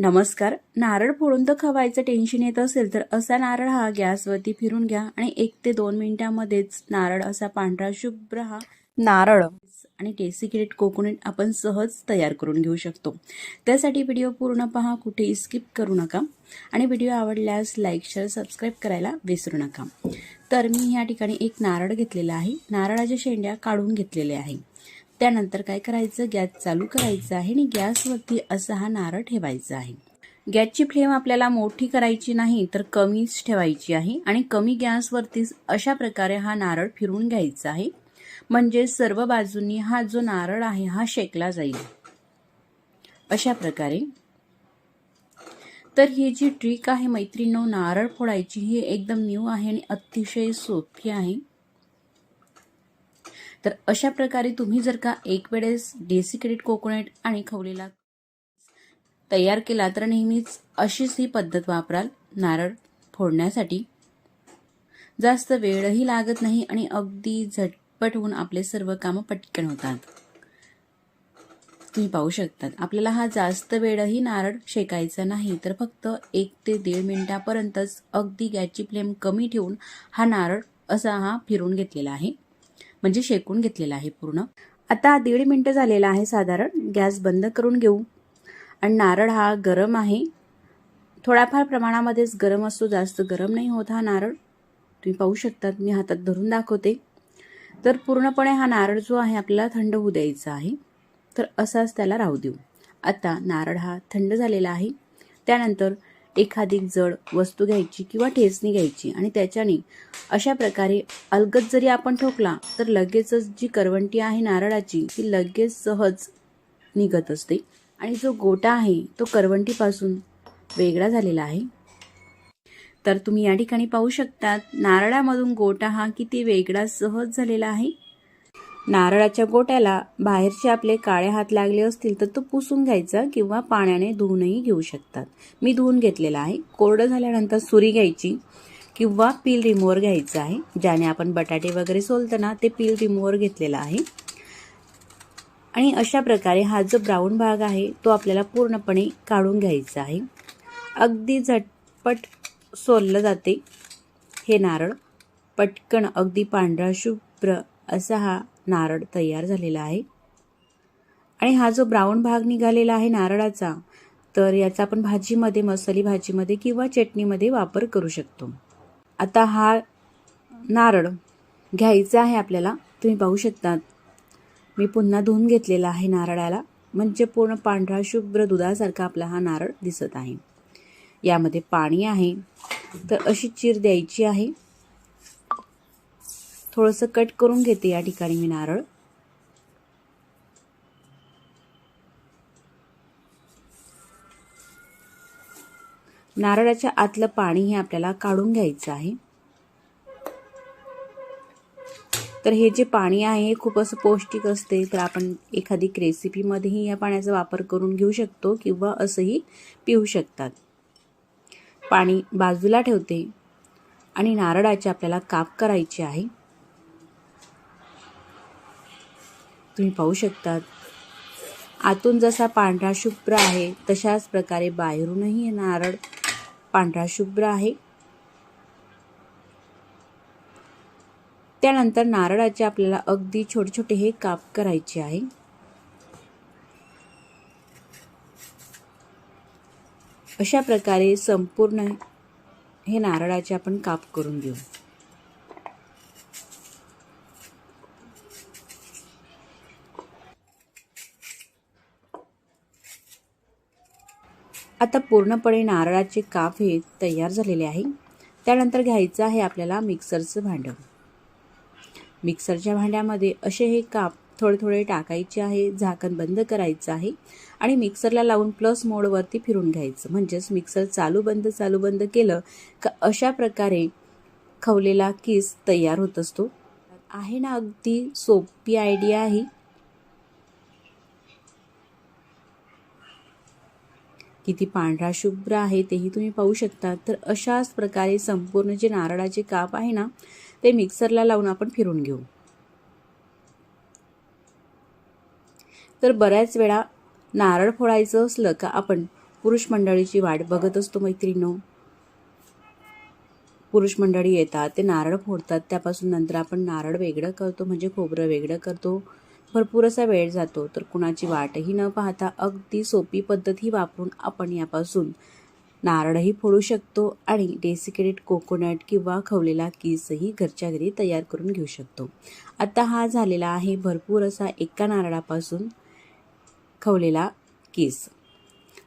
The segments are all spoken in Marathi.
नमस्कार. नारळ फोडून तर खवायचं टेन्शन येत असेल तर असा नारळ हा गॅसवरती फिरून घ्या आणि एक ते दोन मिनिटांमध्येच नारळ असा पांढरा शुभ्र हा नारळ. आणि टेसिक्रेट कोकोनट आपण सहज तयार करून घेऊ शकतो. त्यासाठी व्हिडिओ पूर्ण पहा कुठेही स्किप करू नका. आणि व्हिडिओ आवडल्यास लाईक शेअर सबस्क्राईब करायला विसरू नका. तर मी या ठिकाणी एक नारळ घेतलेला आहे. नारळाच्या शेंड्या काढून घेतलेल्या आहे. त्यानंतर काय करायचं? गॅस चालू करायचा आहे आणि गॅसवरती असा हा नारळ ठेवायचा आहे. गॅसची फ्लेम आपल्याला मोठी करायची नाही तर कमीच ठेवायची आहे आणि कमी गॅसवरतीच अशा प्रकारे हा नारळ फिरून घ्यायचा आहे. म्हणजे सर्व बाजूंनी हा जो नारळ आहे हा शेकला जाईल. अशा प्रकारे. तर ही जी ट्रिक आहे मैत्रिणीनो नारळ फोडायची ही एकदम न्यू आहे आणि अतिशय सोपी आहे. तर अशा प्रकारे तुम्ही जर का एक वेळेस डेसिकेटेड कोकोनट आणि खवलेला तयार केला तर नेहमीच अशीच ही पद्धत वापराल. नारळ फोडण्यासाठी. जास्त वेळही लागत नाही आणि अगदी झटपट होऊन आपले सर्व कामं पटकन होतात. तुम्ही पाहू शकतात. आपल्याला हा जास्त वेळही नारळ शेकायचा नाही तर फक्त एक ते दीड मिनिटापर्यंतच अगदी गॅसची फ्लेम कमी ठेवून हा नारळ असा हा फिरून घेतलेला आहे. म्हणजे शेकून घेतलेला आहे पूर्ण. आता दीड मिनटं झालेला आहे साधारण. गॅस बंद करून घेऊ. आणि नारळ हा गरम आहे. थोड्याफार प्रमाणामध्येच गरम असतो. जास्त गरम नाही होत हा नारळ. तुम्ही पाहू शकतात. मी हातात धरून दाखवते. तर पूर्णपणे हा नारळ जो आहे आपल्याला थंड होऊ द्यायचा आहे. तर असाच त्याला राहू देऊ. आता नारळ हा थंड झालेला आहे. त्यानंतर एखादी जड वस्तू घ्यायची किंवा ठेचणी घ्यायची आणि त्याच्याने अशा प्रकारे अलगद जरी आपण ठोकला तर लगेचच जी करवंटी आहे नारळाची ती लगेच सहज निघत असते. आणि जो गोटा आहे तो करवंटीपासून वेगळा झालेला आहे. तर तुम्ही या ठिकाणी पाहू शकतात नारळामधून गोटा हा किती वेगळा सहज झालेला आहे. नारळाच्या गोट्याला बाहेरचे आपले काळे हात लागले असतील तर तो पुसून घ्यायचा किंवा पाण्याने धुवूनही घेऊ शकतात. मी धुवून घेतलेला आहे. कोरडं झाल्यानंतर सुरी घ्यायची किंवा पील रिमोवर घ्यायचं आहे. ज्याने आपण बटाटे वगैरे सोलताना ते पील रिमोवर घेतलेला आहे. आणि अशा प्रकारे हा जो ब्राऊन भाग आहे तो आपल्याला पूर्णपणे काढून घ्यायचा आहे. अगदी झटपट सोललं जाते हे नारळ. पटकन अगदी पांढरा शुभ्र असा हा नारळ तयार झालेला आहे. आणि हा जो ब्राऊन भाग निघालेला आहे नारळाचा तर याचा आपण भाजीमध्ये मसाली भाजीमध्ये किंवा चटणीमध्ये वापर करू शकतो. आता हा नारळ घ्यायचा आहे आपल्याला. तुम्ही पाहू शकतात मी पुन्हा धुवून घेतलेला आहे नारळाला. म्हणजे पूर्ण पांढरा शुभ्र दुधासारखा आपला हा नारळ दिसत आहे. यामध्ये पाणी आहे. तर अशी चीर द्यायची आहे. थोडंसं कट करून घेते या ठिकाणी मी नारळ. नारळाच्या आतलं पाणी हे आपल्याला काढून घ्यायचं आहे. तर हे जे पाणी आहे हे खूप असं पौष्टिक असते तर आपण एखादी रेसिपीमध्येही या पाण्याचा वापर करून घेऊ शकतो किंवा असंही पिऊ शकतात. पाणी बाजूला ठेवते आणि नारळाचे आपल्याला काप करायचे आहे. तुम्ही पाहू शकतात. आतून जसा पांढरा शुभ्र आहे तशाच प्रकारे बाहेरूनही हे नारळ पांढरा शुभ्र आहे. त्यानंतर नारळाचे आपल्याला अगदी छोटे छोटे हे काप करायचे आहे. अशा प्रकारे संपूर्ण हे नारळाचे आपण काप करून घेऊ. आता पूर्णपणे नारळाचे काप हे तयार झालेले आहे. त्यानंतर घ्यायचं आहे आपल्याला मिक्सरचं भांडं. मिक्सरच्या भांड्यामध्ये असे हे काप थोडे थोडे टाकायचे आहे झाकण बंद करायचं आहे आणि मिक्सरला लावून प्लस मोडवरती फिरून घ्यायचं. म्हणजेच मिक्सर चालू बंद चालू बंद केलं का अशा प्रकारे खवलेला किस तयार होत असतो. आहे ना अगदी सोपी आयडिया आहे. किती पांढरा शुभ्र आहे तेही तुम्ही पाहू शकता. तर अशाच प्रकारे संपूर्ण जे नारळाचे काप आहे ना ते मिक्सरला लावून आपण फिरून घेऊ. तर बऱ्याच वेळा नारळ फोडायचं असलं का आपण पुरुष मंडळीची वाट बघत असतो मैत्रिणो पुरुष मंडळी येतात ते नारळ फोडतात त्यापासून नंतर आपण नारळ वेगळं करतो म्हणजे खोबरं वेगळं करतो. भरपूर असा वेळ जातो तर कुणाची वाटही न पाहता अगदी सोपी पद्धती वापरून आपण यापासून नारळही फोडू शकतो आणि डेसिकेटेड कोकोनट किंवा खवलेला किसही घरच्या घरी तयार करून घेऊ शकतो. आता हा झालेला आहे भरपूर असा एका नारळापासून खवलेला किस.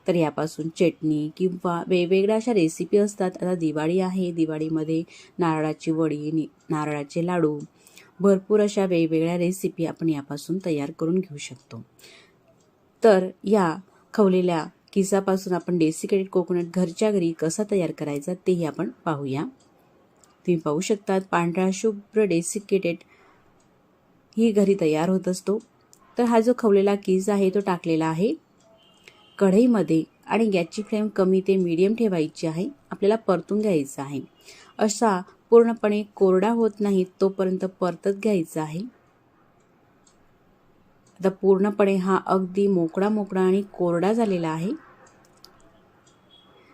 तर यापासून चटणी किंवा वेगवेगळ्या अशा रेसिपी असतात. आता दिवाळी आहे दिवाळीमध्ये नारळाची वडी नारळाचे लाडू भरपूर अशा वेगवेगळ्या रेसिपी आपण यापासून तयार करून घेऊ शकतो. तर या खवलेल्या किसापासून आपण डेसिकेटेड कोकोनट घरच्या घरी कसा तयार करायचा तेही आपण पाहूया. तुम्ही पाहू शकतात पांढरा शुभ्र डेसिकेटेड ही घरी तयार होत असतो. तर हा जो खवलेला किस आहे तो टाकलेला आहे कढईमध्ये आणि गॅसची फ्लेम कमी ते मीडियम ठेवायची आहे. आपल्याला परतून घ्यायचं आहे. असा पूर्णपणे कोरडा होत नाही तोपर्यंत परतत घ्यायचा आहे. आता पूर्णपणे हा अगदी मोकळा मोकळा आणि कोरडा झालेला आहे.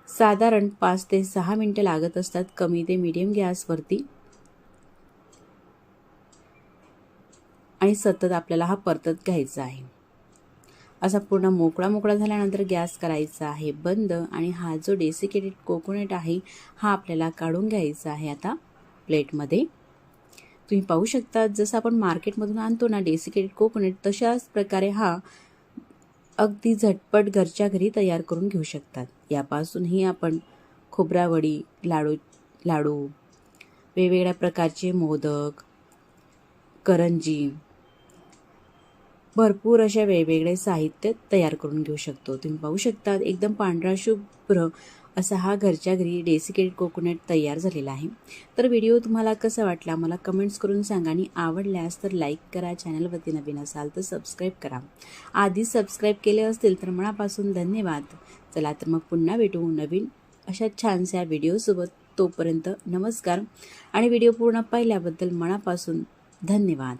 साधारण पाच ते सहा मिनटं लागत असतात कमी ते मीडियम गॅसवरती आणि सतत आपल्याला हा परतत घ्यायचा आहे. असा पूर्ण मोकळा मोकळा झाल्यानंतर गॅस करायचा आहे बंद आणि हा जो डेसिकेटेड कोकोनट आहे हा आपल्याला काढून घ्यायचा आहे आता. प्लेटमध्ये. तुम्ही पाहू शकता जसं आपण मार्केटमधून आणतो ना डेसिकेटेड कोकोनट तशाच प्रकारे हा अगदी झटपट घरच्या घरी तयार करून घेऊ शकतात. यापासूनही आपण खोबरावडी लाडू लाडू वेगवेगळ्या प्रकारचे मोदक करंजी भरपूर अशा वेगवेगळे साहित्य तयार करून घेऊ शकतो. तुम्ही पाहू शकता एकदम पांढरा शुभ्र असा हा घरच्या घरी डेसिकेट कोकोनट तयार झालेला आहे. तर व्हिडिओ तुम्हाला कसा वाटला मला कमेंट्स करून सांगा आणि आवडल्यास तर लाईक करा चॅनलवरती नवीन असाल तर सबस्क्राईब करा. आधीच सबस्क्राईब केले असतील तर मनापासून धन्यवाद. चला तर मग पुन्हा भेटू नवीन अशा छानशा व्हिडिओसोबत तोपर्यंत नमस्कार. आणि व्हिडिओ पूर्ण पाहिल्याबद्दल मनापासून धन्यवाद.